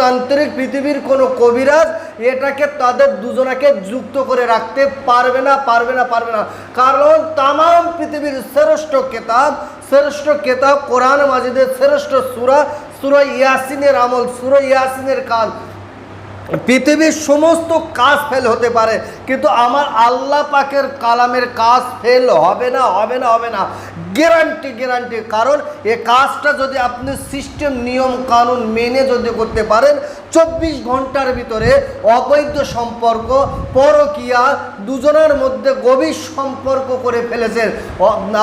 তান্ত্রিক পৃথিবীর কোনো কবিরাজ এটাকে তাদের দুজনাকে যুক্ত করে রাখতে পারবে না পারবে না পারবে না। কারণ তামাম পৃথিবীর শ্রেষ্ঠ কেতাব শ্রেষ্ঠ কেতাব কোরআন মাজিদের শ্রেষ্ঠ সুরা সুরা ইয়াসিনের আমল, সুরা ইয়াসিনের কাজ পৃথিবীর সমস্ত কাজ ফেল হতে পারে, কিন্তু আমার আল্লাহ পাকের কালামের কাজ ফেল হবে না হবে না হবে না। Guarantee guarantee. কারণ এ কাজটা যদি আপনি সিস্টেম, নিয়ম, কানুন মেনে যদি করতে পারেন, চব্বিশ ঘণ্টার ভিতরে অবৈধ সম্পর্ক, পরকিয়া দুজনের মধ্যে গভীর সম্পর্ক করে ফেলেছেন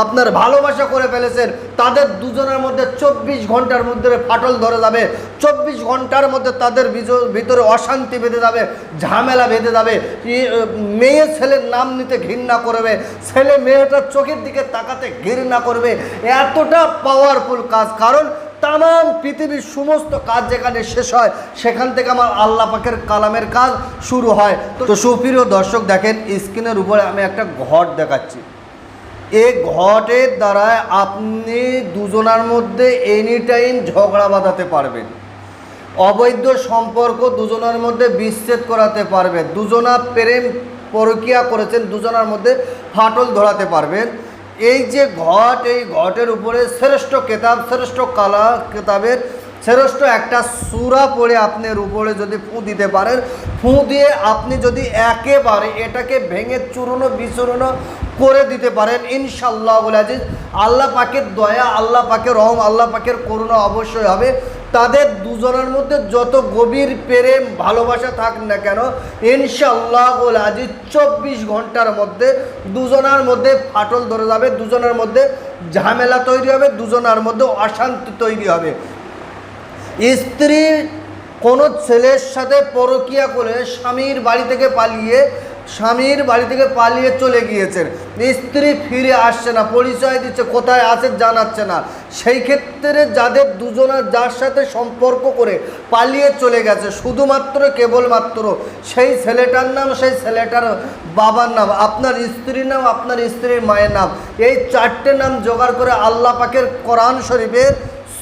আপনার ভালোবাসা করে ফেলেছেন, তাদের দুজনের মধ্যে চব্বিশ ঘণ্টার মধ্যে ফাটল ধরে যাবে, চব্বিশ ঘণ্টার মধ্যে তাদের ভিতরে অশান্তি বেঁধে যাবে, ঝামেলা বেঁধে যাবে মেয়ে ছেলের নাম নিতে ঘৃণা করবে, ছেলে মেয়েটার চোখের দিকে তাকাতে ঘৃণা করবে। এতটা পাওয়ারফুল কাজ। কারণ তাম পৃথিবীর সমস্ত কাজ যেখানে শেষ হয়, সেখান থেকে আমার আল্লাহ পাকের কালামের কাজ শুরু হয়। তো সুপ্রিয় দর্শক, দেখেন স্ক্রিনের উপরে আমি একটা ঘট দেখাচ্ছি। এই ঘটের দ্বারা আপনি দুজনার মধ্যে এনি টাইম ঝগড়া বাঁধাতে পারবেন। অবৈধ সম্পর্ক দুজনের মধ্যে বিচ্ছেদ করাতে পারবে দুজনা প্রেম প্রক্রিয়া করেছেন, দুজনার মধ্যে ফাটল ধরাতে পারবেন। এই যে ঘট, এই ঘটের উপরে শ্রেষ্ঠ কেতাব, শ্রেষ্ঠ কালা কেতাবের শ্রেষ্ঠ একটা সুরা পড়ে আপনার উপরে যদি ফুঁ দিতে পারেন, ফুঁ দিয়ে আপনি যদি একেবারে এটাকে ভেঙে চূর্ণ বিচূর্ণ করে দিতে পারেন ইনশাল্লাহ বলে আজিজ। আল্লাহ পাকের দয়া, আল্লাহ পাকের রহম, আল্লাহ পাকের করুণা অবশ্যই হবে। তাদের দুজনের মধ্যে যত গভীর প্রেম, ভালোবাসা থাক না কেন ইনশাল্লাহ আজিজ চব্বিশ ঘণ্টার মধ্যে দুজনের মধ্যে ফাটল ধরে যাবে, দুজনের মধ্যে ঝামেলা তৈরি হবে, দুজনের মধ্যে অশান্তি তৈরি হবে। স্ত্রী কোনো ছেলের সাথে পরকিয়া করে স্বামীর বাড়ি থেকে পালিয়ে স্বামীর বাড়ি থেকে পালিয়ে চলে গিয়েছেন। স্ত্রী ফিরে আসছে না, পরিচয় দিচ্ছে, কোথায় আছে জানাচ্ছে না। সেই ক্ষেত্রে যাদের দুজনের যার সাথে সম্পর্ক করে পালিয়ে চলে গেছে, শুধুমাত্র, কেবলমাত্র সেই ছেলেটার নাম, সেই ছেলেটার বাবার নাম, আপনার স্ত্রীর নাম, আপনার স্ত্রীর মায়ের নাম, এই চারটে নাম জোগাড় করে আল্লাহ পাকের কোরআন শরীফের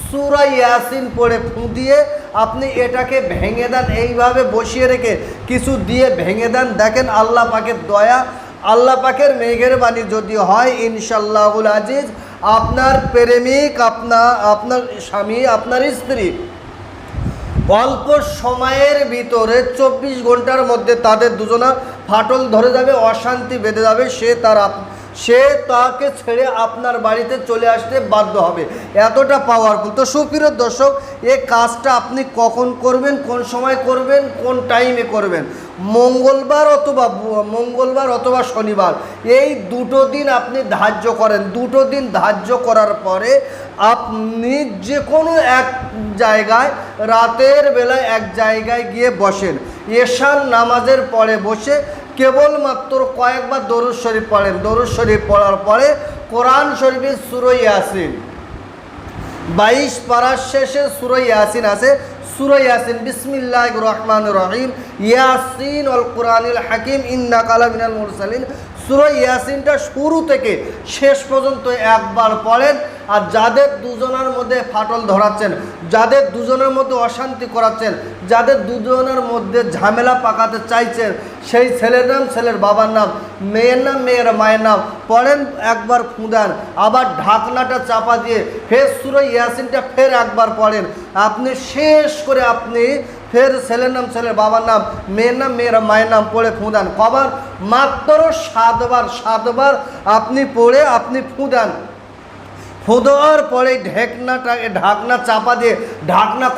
সুরা ইয়াসিন পড়ে ফুঁ দিয়ে আপনি এটাকে ভেঙে দেন, এইভাবে বসিয়ে রেখে কিছু দিয়ে ভেঙে দেন। দেখেন আল্লাহ পাকের দয়া, আল্লাহ পাকের মেঘের বাণী যদি হয় ইনশাল্লাহুল আজিজ, আপনার প্রেমিক আপনার আপনার স্বামী, আপনার স্ত্রী অল্প সময়ের ভিতরে চব্বিশ ঘণ্টার মধ্যে তাদের দুজনা ফাটল ধরে যাবে, অশান্তি বেঁধে যাবে, সে তার সে তাকে ছেড়ে আপনার বাড়িতে চলে আসতে বাধ্য হবে। এতটা পাওয়ারফুল তো সুপ্রিয় দর্শক, এ কাজটা আপনি কখন করবেন, কোন সময় করবেন, কোন টাইমে করবেন? মঙ্গলবার অথবা মঙ্গলবার অথবা শনিবার। এই দুটো দিন আপনি ধার্য করেন। দুটো দিন ধার্য করার পরে আপনি যে কোনো এক জায়গায়, রাতের বেলায় এক জায়গায় গিয়ে বসেন। এশান নামাজের পরে বসে কেবলমাত্র কয়েকবার দরুদ শরীফ পড়েন। দরুদ শরীফ পড়ার পরে কোরআন শরীফের সুরই আসিন বাইশ পাড়ার শেষে সুরই ইয়াসিন আছে। সুরই ইয়াসিন বিসমিল্লাহ রহমান রহিম। ইয়াসিন অল কোরআনিল হাকিম ইন্না কালা মিনাল মুরসালিন। সুরই ইয়াসিনটা শুরু থেকে শেষ পর্যন্ত একবার পড়েন। আর যাদের দুজনের মধ্যে ফাটল ধরাচ্ছেন, যাদের দুজনের মধ্যে অশান্তি করাচ্ছেন, যাদের দুজনের মধ্যে ঝামেলা পাকাতে চাইছেন, সেই ছেলের নাম ছেলের বাবার নাম, মেয়ের নাম মেয়ের মায়ের নাম, পড়েন একবার ফুঁদান, আবার ঢাকনাটা চাপা দিয়ে ফের সুরো ইয়াসিনটা ফের একবার পড়েন। আপনি শেষ করে আপনি ফের ছেলের নাম, ছেলের বাবার নাম, মেয়ের নাম, মেয়ের মায়ের নাম পড়ে ফুঁদান। কবার মাত্র সাতবার সাতবার আপনি পড়ে আপনি ফুঁদান। ফুদোয়ার পরে ঢেকনাটা ঢাকনা চাপা দিয়ে ঢাকনা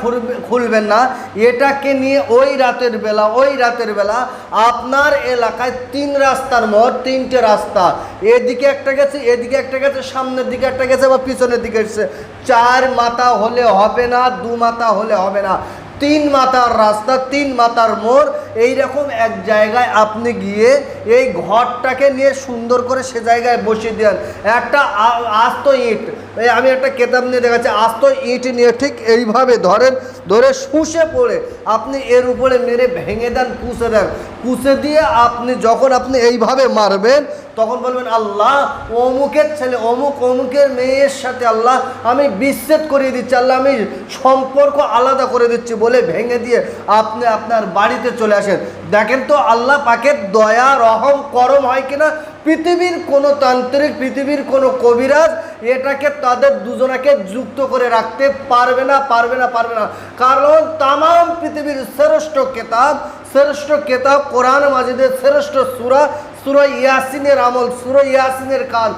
খুলবেন না। এটাকে নিয়ে ওই রাতের বেলা, ওই রাতের বেলা আপনার এলাকায় তিন রাস্তার মোট তিনটে রাস্তা। এদিকে একটা গেছে, এদিকে একটা গেছে, সামনের দিকে একটা গেছে বা পিছনের দিকে গেছে চার মাথা হলে হবে না, দু মাথা হলে হবে না। তিন মাথার রাস্তা, তিন মাথার মোড়, এইরকম এক জায়গায় আপনি গিয়ে এই ঘরটাকে নিয়ে সুন্দর করে সে জায়গায় বসিয়ে দেন। একটা আস্ত ইট, এই আমি একটা কেতাব নিয়ে দেখাচ্ছি, আস্ত ইট নিয়ে ঠিক এইভাবে ধরেন, ধরে শুষে পড়ে, আপনি এর উপরে মেরে ভেঙে দেন কুচে দেন। কুচে দিয়ে আপনি যখন আপনি এইভাবে মারবেন তখন বলবেন, আল্লাহ, অমুকের ছেলে, অমুক অমুকের মেয়ের সাথে আল্লাহ, আমি বিচ্ছেদ করিয়ে দিচ্ছি, আল্লাহ, আমি সম্পর্ক আলাদা করে দিচ্ছি বলে ভেঙে দিয়ে আপনি আপনার বাড়িতে চলে আসেন। দেখেন তো আল্লাহ পাকের দয়া, রহম, করম হয় কিনা? পৃথিবীর কোনো তান্ত্রিক, পৃথিবীর কোনো কবিরাজ এটাকে তাদের দুজনাকে যুক্ত করে রাখতে পারবে না পারবে না পারবে না। কারণ তাম পৃথিবীর শ্রেষ্ঠ কেতাব শ্রেষ্ঠ কেতাব কোরআন মাজিদের শ্রেষ্ঠ সুরা সুরা ইয়াসিনের আমল সুরাই ইয়াসিনের কাজ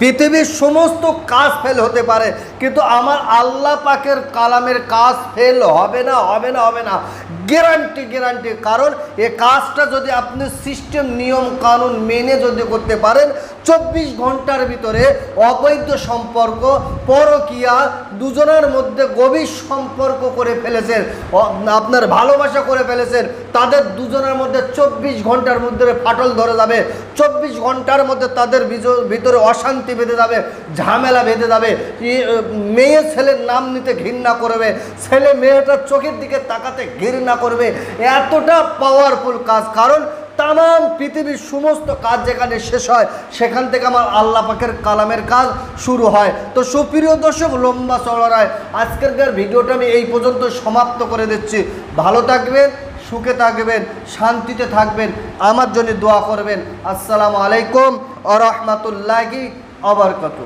পৃথিবীর সমস্ত কাজ ফেল হতে পারে, কিন্তু আমার আল্লাহ পাকের কালামের কাজ ফেল হবে না হবে না হবে না। Guarantee guarantee. কারণ এ কাজটা যদি আপনি সিস্টেম, নিয়ম, কানুন মেনে যদি করতে পারেন, চব্বিশ ঘণ্টার ভিতরে অবৈধ সম্পর্ক, পরকিয়া দুজনের মধ্যে গভীর সম্পর্ক করে ফেলেছেন আপনার ভালোবাসা করে ফেলেছেন, তাদের দুজনের মধ্যে চব্বিশ ঘণ্টার মধ্যে ফাটল ধরে যাবে, চব্বিশ ঘণ্টার মধ্যে তাদের ভিতরে অশান্তি বেঁধে যাবে, ঝামেলা বেঁধে যাবে মেয়ে ছেলের নাম নিতে ঘৃণা করবে, ছেলে মেয়েটার চোখের দিকে তাকাতে ঘৃণা করবে। এতটা পাওয়ারফুল কাজ। কারণ তাম পৃথিবীর সমস্ত কাজ যেখানে শেষ হয়, সেখান থেকে আমার আল্লাহ পাকের কালামের কাজ শুরু হয়। তো সুপ্রিয় দর্শক, লম্বা চড়ায় আজকেরকার ভিডিওটা আমি এই পর্যন্ত সমাপ্ত করে দিচ্ছি। ভালো থাকবেন, সুখে থাকবেন, শান্তিতে থাকবেন, আমার জন্য দোয়া করবেন। আসসালামু আলাইকুম আ রহমতুল্লাহি আবরকাতু